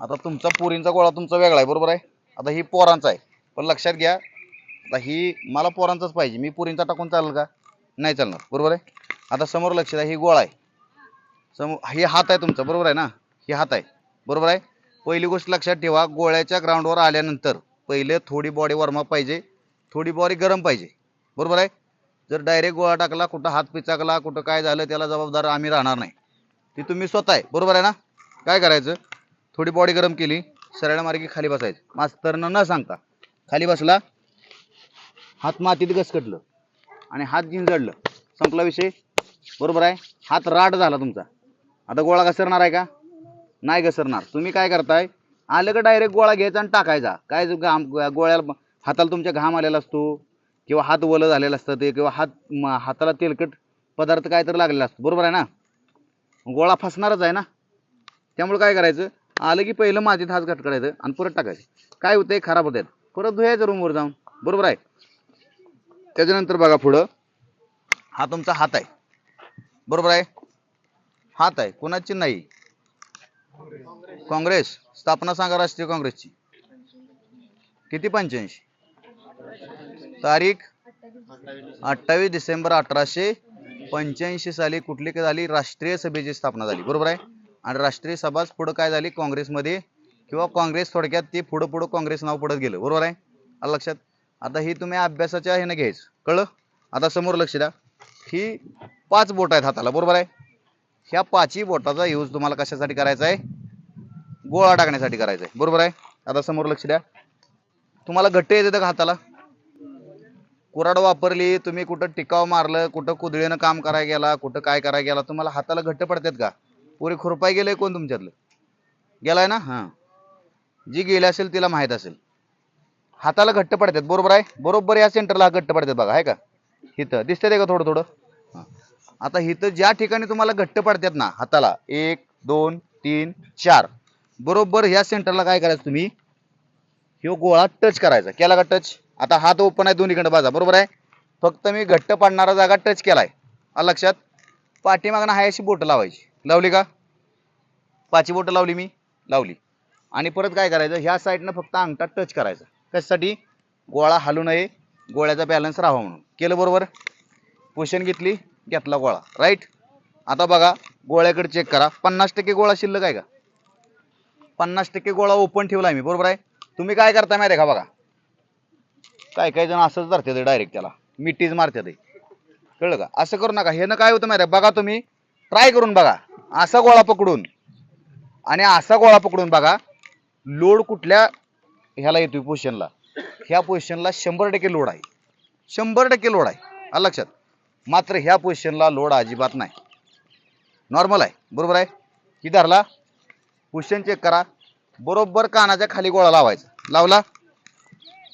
आता तुमचा पोरींचा गोळा तुमचा वेगळा आहे बरोबर आहे? आता ही पोरांचा आहे. पण लक्षात घ्या आता ही मला पोरांचाच पाहिजे. मी पोरींचा टाकून चालेल का? नाही चालणार बरोबर आहे? आता समोर लक्ष द्या ही गोळा आहे. समोर हे हात आहे तुमचा बरोबर आहे ना? हे हात आहे बरोबर आहे? पहिली गोष्ट लक्षात ठेवा गोळ्याच्या ग्राउंडवर आल्यानंतर पहिले थोडी बॉडी वॉर्मअप पाहिजे थोडी बॉडी गरम पाहिजे बरोबर आहे? जर डायरेक्ट गोळा टाकला कुठं हात पिचाकला कुठं काय झालं त्याला जबाबदार आम्ही राहणार नाही. ती तुम्ही स्वतः आहे बरोबर आहे ना? काय करायचं? थोडी बॉडी गरम केली सरळ मार्गी खाली बसायचं. मास्तरनं न सांगता खाली बसला हात मातीत घसकटलं आणि हात जिंजडलं संपला विषय? बरोबर आहे? हात राड झाला तुमचा. आता गोळा घसरणार आहे का? नाही घसरणार. तुम्ही काय करताय? आलं का डायरेक्ट गोळा घ्यायचा आणि टाकायचा? काय घाम गोळ्याला हाताला तुमच्या घाम आलेला असतो? किंवा हात वलं झालेलं असतं ते? किंवा हात हाताला तेलकट पदार्थ काय तर लागलेला असतो? बरोबर आहे ना? गोळा फसणारच आहे ना? त्यामुळे काय करायचं? आलं की पहिलं मातीत हात घटकडायचं आणि परत टाकायचं. काय होतंय? खराब होत परत धुयायचं रूमवर जाऊन. बरोबर आहे? त्याच्यानंतर बघा पुढं. हा तुमचा हात आहे. बरोबर आहे? हात आहे. कोणाची नाही? काँग्रेस. स्थापना सांगा राष्ट्रीय काँग्रेसची. किती? पंच्याऐंशी. तारीख? अठ्ठावीस डिसेंबर अठराशे पंच्याऐंशी साली कुठली काय झाली? राष्ट्रीय सभेची स्थापना झाली. बरोबर आहे? आणि राष्ट्रीय सभाच पुढं काय झाली? काँग्रेसमध्ये. किंवा काँग्रेस थोडक्यात ते पुढं पुढं काँग्रेस नाव पडत गेलं. बरोबर आहे? आलं लक्षात? आता ही तुम्ही अभ्यासाच्या ह्यानं घ्यायचं. कळलं? आता समोर लक्ष द्या. ही पाच बोट आहेत हाताला. बरोबर आहे? ह्या पाचही बोटाचा यूज तुम्हाला कशासाठी करायचा आहे? गोळा टाकण्यासाठी करायचा आहे. बरोबर आहे? आता समोर लक्ष द्या. तुम्हाला घट्ट येते का हाताला? कुराड वापरली तुम्ही कुठं टिकाव मारलं कुठं कुदळीनं काम करायला गेला कुठं काय करायला गेला तुम्हाला हाताला घट्ट पडतात का? पुरे खुरपाय गेलंय कोण तुमच्यातलं? गेलाय ना? हां. जी गेली असेल तिला माहीत असेल. हाताला घट्ट पडतात बरोबर आहे? बरोबर या सेंटरला घट्ट पडतात बघा आहे का? इथं. दिसतंय का थोडं थोडं? हां. आता इथं ज्या ठिकाणी तुम्हाला घट्ट पडतात ना हाताला एक दोन तीन चार बरोबर ह्या सेंटरला काय करायचं तुम्ही? ह्यो गोळा टच करायचा. केला का टच आता हात ओपन आहे दोन्हीकडे बाजा बरोबर आहे? फक्त मी घट्ट पाडणारा जागा टच केलाय. लक्षात? पाठीमागणं हाय अशी बोट लावायची. लावली का? पाची बोटं लावली मी. लावली. आणि परत काय करायचं? ह्या साईडनं फक्त अंगठा टच करायचा. कशासाठी? गोळा हलू नये. गोळ्याचा बॅलन्स राहावा म्हणून. केलं बरोबर? पोषण घेतली घेतला गोळा. राईट आता बघा गोळ्याकडे चेक करा. पन्नास टक्के गोळा शिल्लक आहे का? पन्नास टक्के गोळा ओपन ठेवला आहे मी. बरोबर आहे? तुम्ही काय करताय माहिती आहे का बघा? काय काय जण असंच धरते ते डायरेक्ट त्याला. मिठीच मारते ते कळलं का? असं करू नका. हे काय होतं माहिती बघा तुम्ही. ट्राय करून बघा. असा गोळा पकडून आणि असा गोळा पकडून बघा लोड कुठल्या ह्याला येतोय पोझिशनला ह्या पोझिशनला शंभर टक्के लोड आहे. शंभर टक्के लोड आहे. आलं लक्षात? मात्र ह्या पोझिशनला लोड अजिबात नाही. नॉर्मल आहे. बरोबर आहे? की धरला? पोझिशन चेक करा. बरोबर कानाच्या खाली गोळा लावायचा. लावला?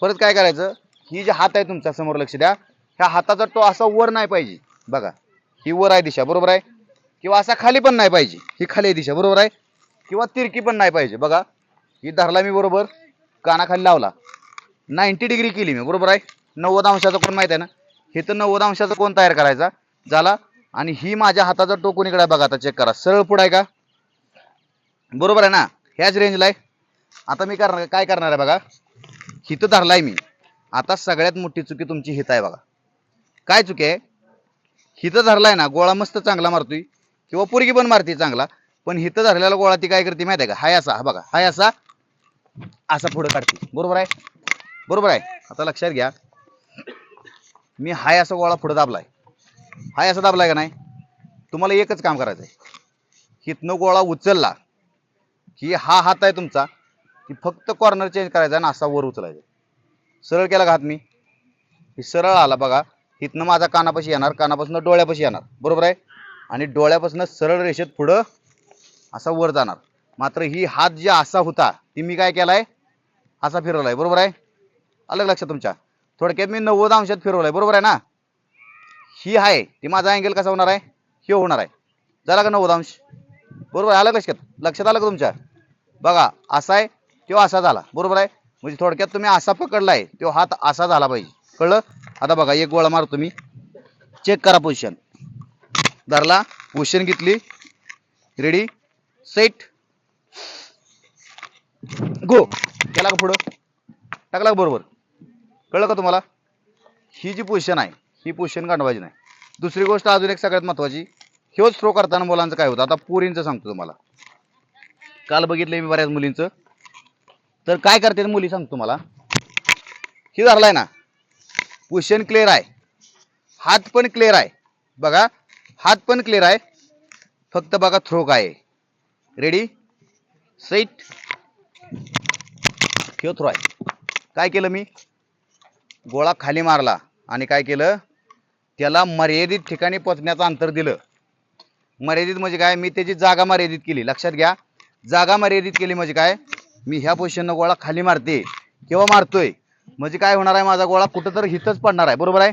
परत काय करायचं? ही जी हात आहे तुमचा समोर लक्ष द्या. ह्या हाताचा तो असा वर नाही पाहिजे. बघा. ही वर आहे दिशा. बरोबर आहे? किंवा असा खाली पण नाही पाहिजे. ही खाली दिशा बरोबर आहे? किंवा तिरकी पण नाही पाहिजे. बघा ही धरला मी बरोबर कानाखाली लावला. नाईन्टी डिग्री केली मी बरोबर आहे? नव्वद अंशाचा कोण माहीत आहे ना? हे तर नव्वद अंशाचा कोण तयार करायचा? झाला. आणि ही माझ्या हाताचा टोकून इकडे आहे बघा आता चेक करा. सरळ पुढं आहे का? बरोबर आहे ना? ह्याच रेंजला आहे. आता मी करणार काय करणार आहे बघा? हिथं धरलाय मी. आता सगळ्यात मोठी चुकी तुमची हित आहे बघा. काय चुकी आहे? हिथं धरलाय ना गोळा मस्त चांगला मारतोय. किंवा पोरगी पण मारते चांगला पण हिथं धरलेला गोळा ती काय करते माहिती आहे का? हाय असा हा बघा हाय असा असा पुढे काढते. बरोबर आहे? बरोबर आहे? आता लक्षात घ्या. मी हाय असा गोळा पुढे दाबलाय. हाय असा दाबलाय का नाही? तुम्हाला एकच काम करायचं आहे हिथनं गोळा उचलला की हा हात आहे तुमचा की फक्त कॉर्नर चेंज करायचा आणि असा वर उचलायचा. सरळ केला का हात मी? हे सरळ आला बघा. इथनं माझा कानापाशी येणार कानापासून डोळ्यापाशी येणार. बरोबर आहे? आणि डोळ्यापासून सरळ रेषेत पुढं असा वर जाणार. मात्र ही हात जे असा होता ती मी काय केलाय? असा फिरवलाय. बरोबर आहे? आलं लक्षात तुमच्या. थोडक्यात मी नव्वद अंशात फिरवलाय. बरोबर आहे ना? ही आहे. ती माझा अँगल कसा होणार आहे? हे होणार आहे. झाला का नव्वद अंश? बरोबर आहे? आलं लक्षात? लक्षात आलं का तुमच्या? बघा असा आहे तो असा झाला. बरोबर आहे? म्हणजे थोडक्यात तुम्ही असा पकडलाय तो हात असा झाला पाहिजे. कळलं? आता बघा एक गोळा मारतो मी. चेक करा पोझिशन धरला. पोझिशन घेतली. रेडी सेट गो केला का पुढं? टाकला का बरोबर? कळलं का तुम्हाला? ही जी पोझिशन आहे ही पोझिशन गांडवायची नाही. दुसरी गोष्ट अजून एक सगळ्यात महत्वाची ह्योच थ्रो करताना मुलांचं काय होतं? आता पोरींचं सांगतो तुम्हाला. काल बघितलंय मी बऱ्याच मुलींचं. तर काय करते मुली सांगतो तुम्हाला. ही धरलाय ना. पोझिशन क्लिअर आहे. हात पण क्लिअर आहे. बघा. हात पण क्लिअर आहे. फक्त बघा थ्रो काय रेडी सेट ह्यो थ्रो आहे. काय केलं मी? गोळा खाली मारला. आणि काय केलं? त्याला मर्यादित ठिकाणी पोचण्याचं अंतर दिलं. मर्यादित म्हणजे काय? मी त्याची जागा मर्यादित केली. लक्षात घ्या. जागा मर्यादित केली म्हणजे काय? मी ह्या पोझिशननं गोळा खाली मारते. किंवा मारतोय? म्हणजे काय होणार आहे? माझा गोळा कुठं तर हिथंच पडणार आहे. बरोबर आहे?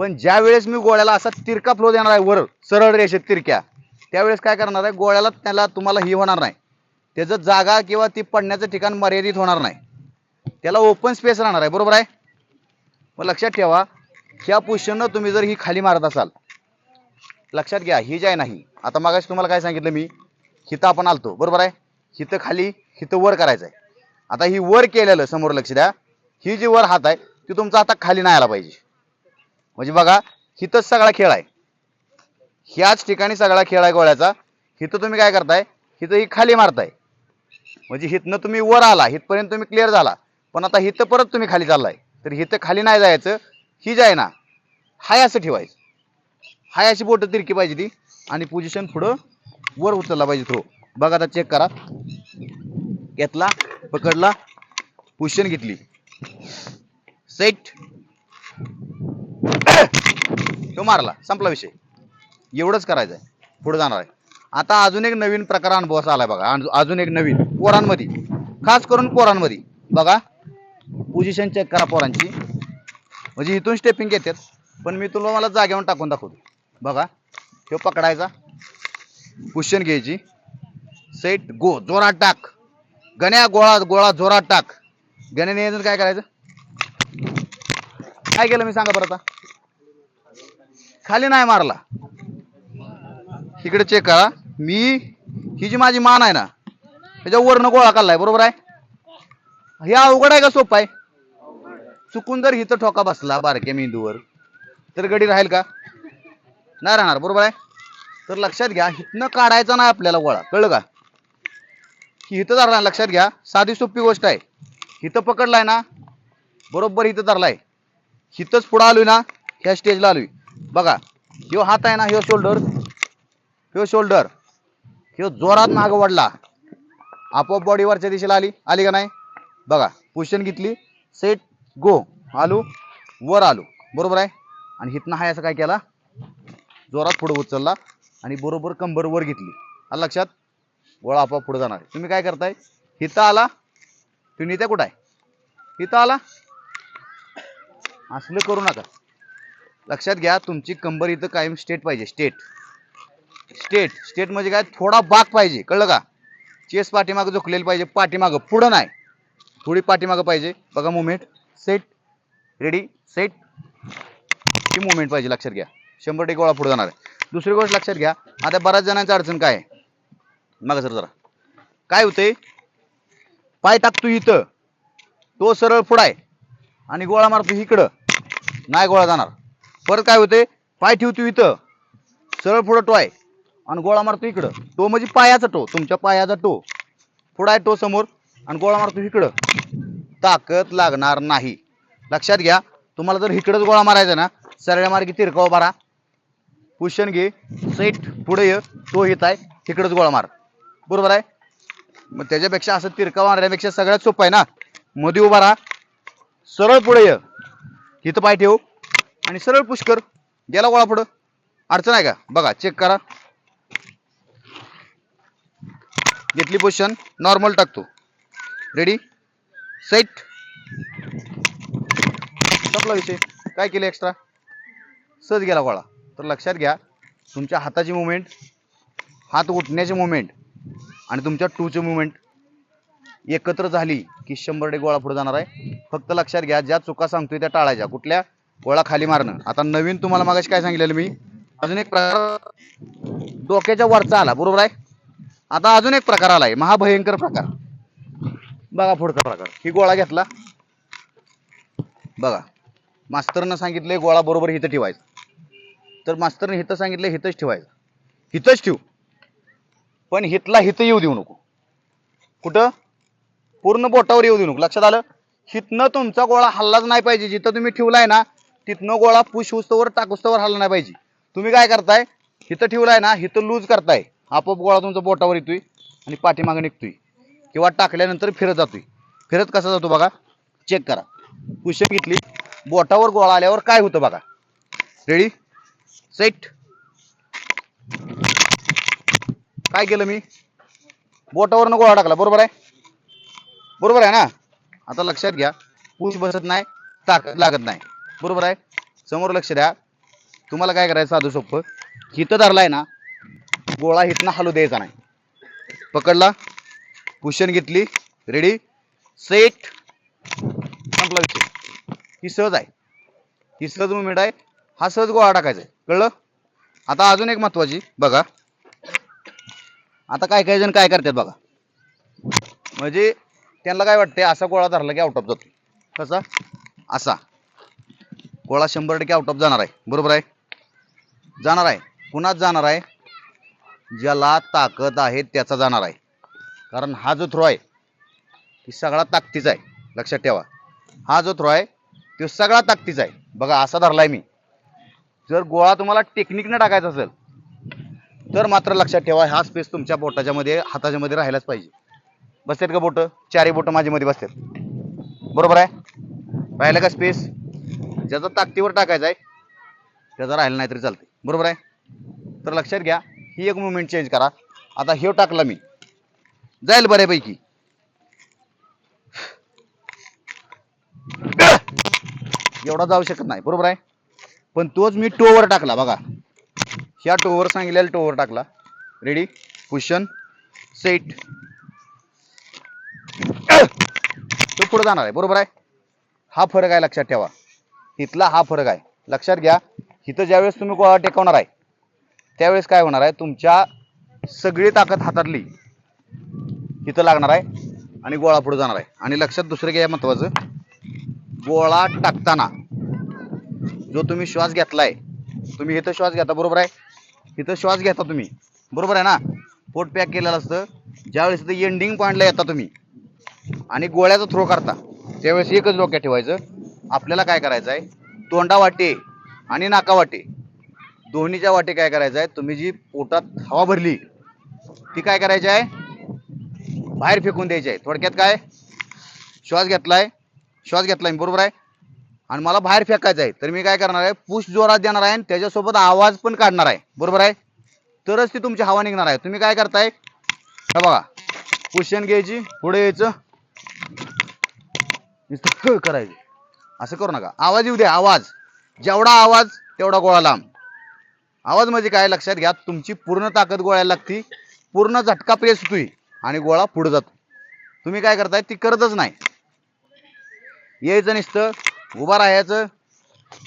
पण ज्या वेळेस मी गोळ्याला असा तिरका फ्लो देणार आहे वर सरळ रेषेत तिरक्या त्यावेळेस काय करणार आहे गोळ्याला त्याला तुम्हाला ही होणार नाही. त्याचं जागा किंवा ती पडण्याचं ठिकाण मर्यादित होणार नाही. त्याला ओपन स्पेस राहणार आहे बरोबर आहे? मग लक्षात ठेवा ह्या पोझिशननं तुम्ही जर ही खाली मारत असाल लक्षात घ्या ही जी आहे नाही आता मागाशी तुम्हाला काय सांगितलं मी? हिथं आपण आलतो बरोबर आहे? हिथं खाली हिथं वर करायचं आहे. आता ही वर केलेलं समोर लक्ष द्या. ही जी वर हात आहे ती तुमचा आता खाली नाही आला पाहिजे. म्हणजे बघा हिथंच सगळा खेळ आहे. ह्याच ठिकाणी सगळा खेळ आहे गोळ्याचा. हिथं तुम्ही काय करताय? हिथं ही खाली मारताय. म्हणजे हिथनं तुम्ही वर आला हिथपर्यंत तुम्ही क्लिअर झाला. पण आता हिथं परत तुम्ही खाली चाललाय. तर हिथं खाली नाही जायचं ही जाय आहे ना हाय असं ठेवायचं. हाय अशी बोटं तिरकी पाहिजे ती आणि पोझिशन पुढं वर उचलला पाहिजे थ्रो बघा आता चेक करा. घेतला पकडला पोझिशन घेतली. सेट तो मारला. संपला विषय. एवढंच करायचं आहे पुढे जाणार आहे. आता अजून एक नवीन प्रकार अनुभवास आलाय बघा. अजून एक नवीन. पोरांमध्ये. खास करून पोरांमध्ये. बघा. पोझिशन चेक करा पोरांची. म्हणजे इथून स्टेपिंग घेतात. पण मी तुला मला जागेवर टाकून दाखवतो. बघा. तो पकडायचा. क्वेश्चन घ्यायची. सेट गो जोरात टाक. गण्या गोळा गोळा जोरात टाक. गण्याने यायचं काय करायचं? काय केलं मी सांगा बरं आता? खाली नाही मारला. इकडे चेक करा. मी ही जी माझी मान आहे ना त्याच्या वरनं गोळा काढलाय बरोबर आहे? हे अवघड आहे का सोपं आहे? चुकून जर हिथं ठोका बसला बारक्या मेंदूवर तर गडी राहील का? नाही राहणार बरोबर आहे? तर लक्षात घ्या हिथनं काढायचा नाही आपल्याला गोळा. कळलं का? की हिथं धरला लक्षात घ्या. साधी सोपी गोष्ट आहे. हिथं पकडलाय ना बरोबर इथं धरलाय. हिथंच पुढं आलोय ना ह्या स्टेजला आलोय. बघा ह्यो हात आहे ना ह्यो शोल्डर ह्यो शोल्डर ह्यो जोरात मागं वडला आपोआप बॉडी वरच्या दिशेला आली आली का नाही? बघा पोझिशन घेतली सेट गो आलो वर आलो. बरोबर आहे? आणि हिथनं हाय असं काय केला? जोरात पुढे उचलला आणि बरोबर कंबर वर घेतली. आला लक्षात? गोळा आपोआप पुढे जाणार आहे. तुम्ही काय करताय? हिथं आला. तुम्ही इथे कुठं आहे? हिथं आला? असलं करू नका. लक्षात घ्या तुमची कंबर इथं कायम स्टेट पाहिजे स्टेट स्टेट स्टेट म्हणजे काय? थोडा बाग पाहिजे कळलं का? चेस पाठीमागं झोकलेलं पाहिजे पाठीमागं पुढं नाही. थोडी पाठीमागं पाहिजे. बघा मुवमेंट सेट रेडी सेट ही मुवमेंट पाहिजे लक्षात घ्या. शंभर टक्के गोळा पुढे जाणार आहे. दुसरी गोष्ट लक्षात घ्या आता बऱ्याच जणांची अडचण काय आहे? मागा सर जरा. काय होते पाय टाकतो इथं. तो सरळ पुढं आहे. आणि गोळा मारतो इकडं. नाही गोळा जाणार. परत काय होते पाय ठेवतो इथं. सरळ पुढं टो आहे आणि गोळा मारतो इकडं. तो म्हणजे पायाचा टो. तुमच्या पायाचा टो. पुढं आहे टो समोर. आणि गोळा मारतो इकडं. ताकद लागणार नाही. लक्षात घ्या. तुम्हाला जर इकडंच गोळा मारायचा ना सरळ्या मार्गी तिरका उभा राहा घे. सेट पुढे ये. तो येत आहे. तिकडंच गोळा मार. बरोबर आहे? मग त्याच्यापेक्षा असं तिरका मारण्यापेक्षा सगळ्यात सोपं आहे ना? मध्ये उभा राहा. सरळ पुढे ये. इथं पाय ठेव. आणि सरळ पुश कर. गेला गोळा पुढं. अडचण आहे का? बघा चेक करा. घेतली पोझिशन नॉर्मल टाकतो. रेडी सेट संपला विषय. काय केलं एक्स्ट्रा सहज गेला गोळा. तर लक्षात घ्या तुमच्या हाताची मुवमेंट हात उठण्याची मुवमेंट आणि तुमच्या टूचे मुवमेंट एकत्र झाली की शंभर डे गोळा पुढे जाणार आहे. फक्त लक्षात घ्या ज्या चुका सांगतोय त्या टाळायच्या. कुठल्या? गोळा खाली मारणं. आता नवीन तुम्हाला मागाशी काय सांगितलेलं मी? अजून एक प्रकार डोक्याच्या वरचा आला. बरोबर आहे? आता अजून एक प्रकार आलाय. महाभयंकर प्रकार. बघा पुढचा प्रकार. ही गोळा घेतला. बघा. मास्तरनं सांगितलंय गोळा बरोबर हिथं ठेवायचं. तर मास्तरने हिथं सांगितलं हिथंच ठेवायचं. हिथंच ठेवू. पण हिथला हिथं येऊ देऊ नको. कुठं? पूर्ण बोटावर येऊ देऊ नको. लक्षात आलं? हिथनं तुमचा गोळा हल्लाच नाही पाहिजे. जिथं तुम्ही ठेवलाय ना तिथनं गोळा पुश उस्तवर टाकुस्तवर हल्ला नाही पाहिजे. तुम्ही काय करताय? हिथं ठेवलाय ना हिथं लूज करताय. आपोआप गोळा तुमचा बोटावर येतोय आणि पाठीमागे निघतोय. किंवा टाकल्यानंतर फिरत जातोय. फिरत कसा जातो बघा? चेक करा. पुश घेतली. बोटावर गोळा आल्यावर काय होतं बघा? रेडी सेट काय केलं मी? बोटावरनं गोळा टाकला. बरोबर आहे? बरोबर आहे ना? आता लक्षात घ्या. पुश बसत नाही ताकद लागत नाही. बरोबर आहे? समोर लक्ष द्या. तुम्हाला काय करायचं साधू सोपं हिथं धरलाय ना गोळा हिथनं हलू द्यायचा नाही. पकडला. पुशन घेतली. रेडी सेट संपला विषय. ही सहज आहे. ही सहज मुवमेंट आहे. हा सहज गोळा टाकायचा आहे. कळलं? आता अजून एक महत्वाची बघा. आता काय काही जण काय करतात बघा. म्हणजे त्यांना काय वाटते असा गोळा धरला की आउट ऑफ जातो कसा? असा. गोळा शंभर टक्के आउट ऑफ जाणार आहे. बरोबर आहे? जाणार आहे. कुणाच जाणार आहे? ज्याला ताकद आहे त्याचा जाणार आहे. कारण हा जो थ्रो आहे ती सगळा ताकदीचा आहे. लक्षात ठेवा. हा जो थ्रो आहे तो सगळा ताकदीचा आहे. बघा असा धरला आहे मी. जर गोळा तुम्हाला टेक्निकनं टाकायचा असेल तर मात्र लक्षात ठेवा हा स्पेस तुमच्या बोटाच्या मध्ये हाताच्या मध्ये पाहिजे. बसतात का बोट? चारही बोट माझ्या मध्ये बसतात बरोबर आहे? राहिलं का स्पेस ज्याचा ताकदीवर टाकायचा आहे त्याचा राहिला नाही तरी चालते बरोबर आहे? तर लक्षात घ्या ही एक मुवमेंट चेंज करा. आता हे टाकला मी. जाईल बऱ्यापैकी. एवढा जाऊ शकत नाही. बरोबर आहे? पण तोच मी टोवर टाकला बघा. ह्या टोवर सांगितलेला टोवर टाकला. रेडी पुशन सेट तो पुढे जाणार आहे. बरोबर आहे? हा फरक आहे लक्षात ठेवा. इथला हा फरक आहे. लक्षात घ्या इथं ज्यावेळेस तुम्ही गोळा टेकवणार आहे त्यावेळेस काय होणार आहे? तुमच्या सगळी ताकद हातातली. इथं लागणार आहे आणि गोळा पुढे जाणार आहे. आणि लक्षात दुसरं काय महत्वाचं. गोळा टाकताना जो तुम्ही श्वास घेतलाय तुम्ही इथं श्वास घेता बरोबर आहे? इथं श्वास घेता तुम्ही. बरोबर आहे ना? पोट पॅक केलेलं असतं. ज्यावेळेस इथं एंडिंग पॉईंटला येता तुम्ही. आणि गोळ्याचा थ्रो करता. त्यावेळेस एकच डोक्यात ठेवायचं आपल्याला काय करायचं आहे तोंडा वाटे आणि नाका वाटे दोन्हीच्या वाटे काय करायचं आहे तुम्ही जी पोटात हवा भरली ती काय करायची आहे? बाहेर फेकून द्यायची आहे. थोडक्यात काय? श्वास घेतलाय. श्वास घेतलाय बरोबर आहे? आणि मला बाहेर फेकायचं आहे. तर मी काय करणार आहे? पुश जोरात देणार आहे आणि त्याच्यासोबत आवाज पण काढणार आहे. बरोबर आहे? तरच ती तुमची हवा निघणार आहे. तुम्ही काय करताय? बघा. पुशन घ्यायची. पुढे यायचं. नुसतं ह करायचं. असं करू नका. आवाज येऊ द्या आवाज. जेवढा आवाज तेवढा गोळा लांब. आवाज म्हणजे काय? लक्षात घ्या तुमची पूर्ण ताकद गोळ्याला लागती. पूर्ण झटका प्रेस होतोय आणि गोळा पुढे जातो. तुम्ही काय करताय? ती करतच नाही. यायचं नुसतं उभा राहायचं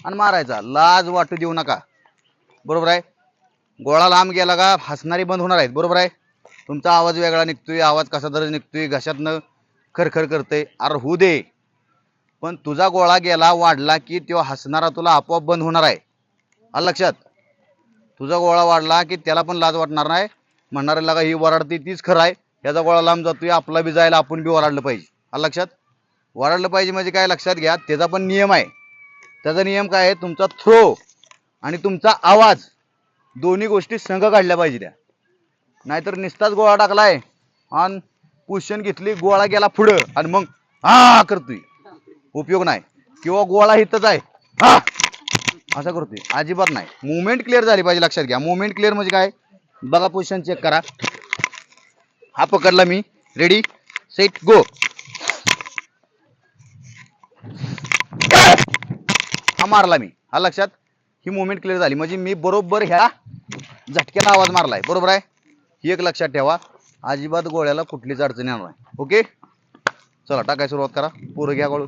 आणि मारायचा. लाज वाटू देऊ नका. बरोबर आहे? गोळा लांब गेला का हसणारी बंद होणार आहेत. बरोबर आहे? तुमचा आवाज वेगळा निघतोय आवाज कसा तरी निघतोय घशातनं खरखर करते अरे होऊ दे. पण तुझा गोळा गेला वाढला की तो हसणारा तुला आपोआप बंद होणार आहे. आलं लक्षात? तुझा गोळा वाढला की त्याला पण लाज वाटणार नाही. म्हणणार लागा ही वराडती तीच खरं आहे. याचा गोळा लांब जातोय आपला बी जायला आपण बी वराडलं पाहिजे. आलं लक्षात? वराडलं पाहिजे म्हणजे काय लक्षात घ्या त्याचा पण नियम आहे. त्याचा नियम काय आहे? तुमचा थ्रो आणि तुमचा आवाज. दोन्ही गोष्टी संघ काढल्या पाहिजे त्या. नाहीतर निस्ताच गोळा टाकलाय आणि क्वेश्चन घेतली गोळा गेला पुढं आणि मग हा करतोय. उपयोग नाही. किंवा गोळा हिथच आहे. हा! असं करतोय. अजिबात नाही. मुवमेंट क्लिअर झाली पाहिजे लक्षात घ्या. मुवमेंट क्लिअर म्हणजे काय? बघा पोझिशन चेक करा. हा पकडला मी. रेडी सेट गो हा मारला मी. हा लक्षात? ही मुवमेंट क्लिअर झाली. म्हणजे मी बरोबर ह्या झटक्याला आवाज मारलाय. बरोबर आहे? ही एक लक्षात ठेवा. अजिबात गोळ्याला कुठलीच अडचण येणार नाही. ओके चला टाकाय सुरुवात करा. पोरं घ्या गोळू.